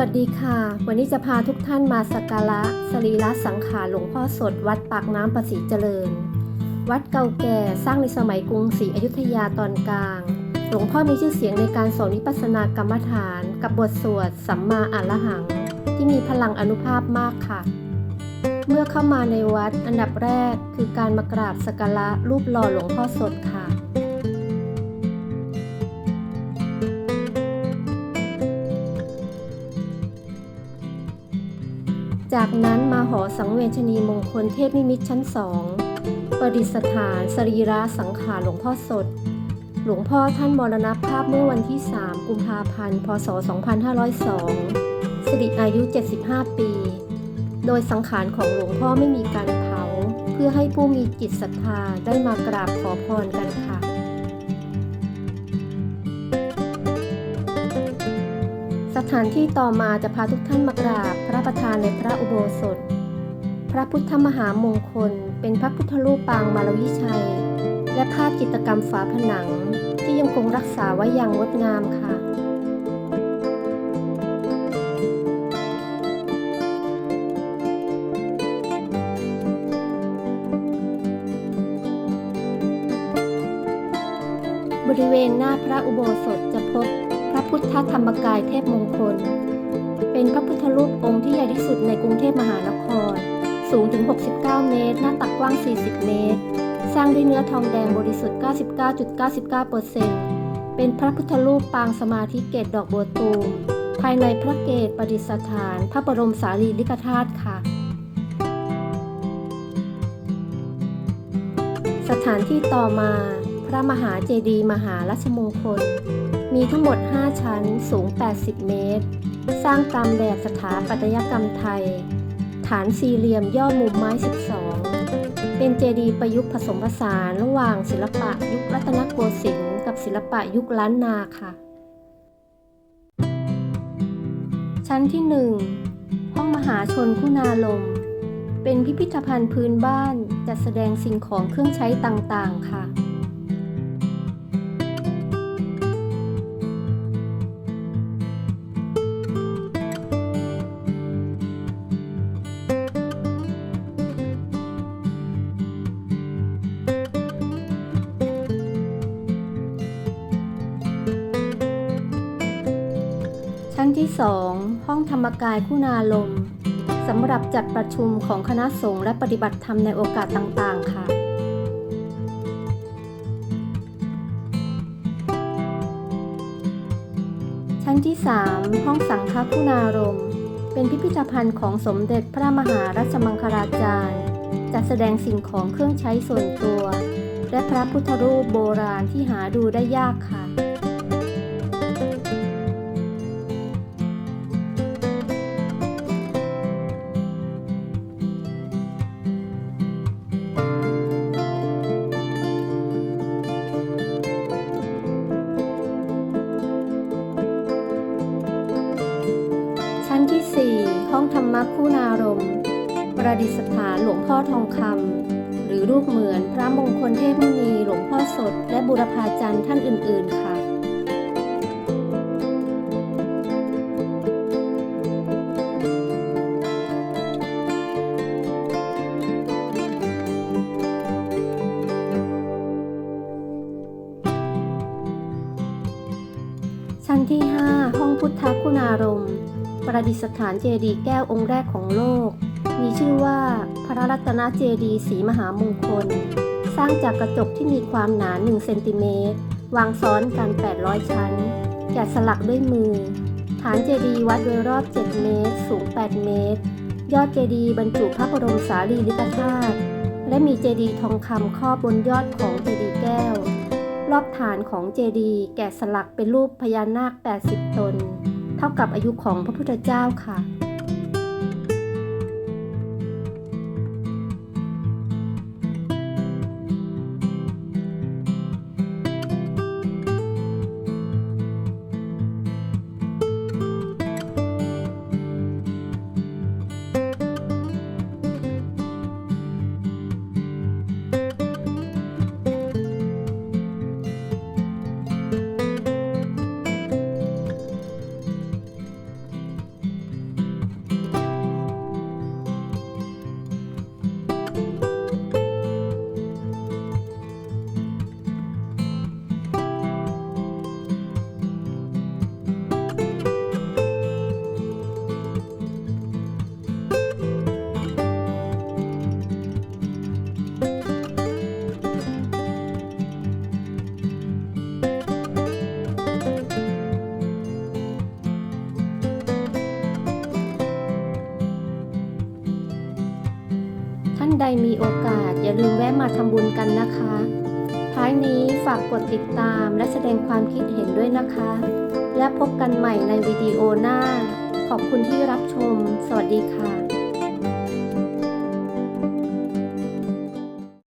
วัสดีค่ะ วันนี้จะพาทุกท่านมาสักการะสรีระสังขารหลวงพ่อสด วัดปากน้ำประสิเจริญ วัดเก่าแก่สร้างในสมัยกรุงศรีอยุธยาตอนกลาง หลวงพ่อมีชื่อเสียงในการสอนวิปัสสนากรรมฐาน กับบทสวดสัมมาอรหัง ที่มีพลังอนุภาพมากค่ะ เมื่อเข้ามาในวัดอันดับแรกคือการมากราบสักการะรูปหล่อหลวงพ่อสดค่ะ จากนั้นมาหอสังเวชนีมงคลเทพนิมิตรชั้นสองประดิษฐานสรีระสังขารหลวงพ่อสด หลวงพ่อท่านมรณภาพเมื่อวันที่ 3 กุมภาพันธ์ พศ 2502 สิริอายุ 75 ปี โดยสังขารของหลวงพ่อไม่มีการเผา เพื่อให้ผู้มีจิตศรัทธาได้มากราบขอพรกันค่ะสถานที่ต่อมาจะพาทุกท่านมากราบ ประธานในพระอุโบสถ พระพุทธมหามงคล เป็นพระพุทธรูปปางมารวิชัย และภาพจิตรกรรมฝาผนังที่ยังคงรักษาไว้อย่างงดงามค่ะบริเวณหน้าพระอุโบสถจะพบพระพุทธธรรมกายเทพมงคล เป็นพระพุทธรูปองค์ที่ใหญ่ที่สุดในกรุงเทพมหานคร สูงถึง 69 เมตร หน้าตักกว้าง 40 เมตร สร้างด้วยเนื้อทองแดงบริสุทธิ์ 99.99%เป็นพระพุทธรูปปางสมาธิเกตดอกบัวตูม ภายในพระเกตประดิษฐาน พระบรมสารีริกธาตุค่ะ สถานที่ต่อมา พระมหาเจดีย์มหาราชมงคล มีทั้งหมด 5 ชั้น สูง 80 เมตร สร้างตามแบบสถาปัตยกรรมไทย ฐานสี่เหลี่ยมย่อมุมไม้ 12 เป็นเจดีย์ประยุกต์ผสมผสานระหว่างศิลปะยุครัตนโกสินทร์กับศิลปะยุคล้านนาค่ะ ชั้นที่ 1 ห้องมหาชนคุณาลม เป็นพิพิธภัณฑ์พื้นบ้านจัดแสดงสิ่งของเครื่องใช้ต่างๆ ค่ะ ที่ 2 ห้องธรรมกายคุณาลมสำหรับจัดประชุมของคณะสงฆ์และปฏิบัติธรรมในโอกาสต่างๆ ค่ะ ชั้นที่ 3 ห้องสังฆคุณารมเป็นพิพิธภัณฑ์ของสมเด็จพระมหาราชมังคลาจารย์ จัดแสดงสิ่งของเครื่องใช้ส่วนตัว และพระพุทธรูปโบราณที่หาดูได้ยากค่ะ ที่ 4 ห้องธรรมคุณารมประดิษฐานหลวงพ่อทองคำหรือรูปเหมือนพระมงคลเทพมุนีหลวงพ่อสด และบุรพาจารย์ท่านอื่น ๆ ค่ะชั้นที่ 5 ห้องพุทธคุณารมณ์ ประดิษฐานเจดีย์แก้วองค์แรกของโลก มีชื่อว่าพระรัตนเจดีย์ศรีมหามงคล สร้างจากกระจกที่มีความหนา1เซนติเมตรวางซ้อนกัน 800 ชั้น แกะสลักด้วยมือ ฐานเจดีย์วัดโดยรอบ 7 เมตร สูง 8 เมตร ยอดเจดีย์บรรจุพระบรมสารีริกธาตุและมีเจดีย์ทองคำครอบบนยอดของเจดีย์แก้ว รอบฐานของเจดีย์แกะสลักเป็นรูปพญานาค 80 ตน เท่ากับอายุของพระพุทธเจ้าค่ะ ดมีโอกาสอย่าลืมแวะมาทำบุญกันนะคะ ท้ายนี้ฝากกดติดตามและแสดงความคิดเห็นด้วยนะคะ และพบกันใหม่ในวิดีโอหน้า ขอบคุณที่รับชม สวัสดีค่ะ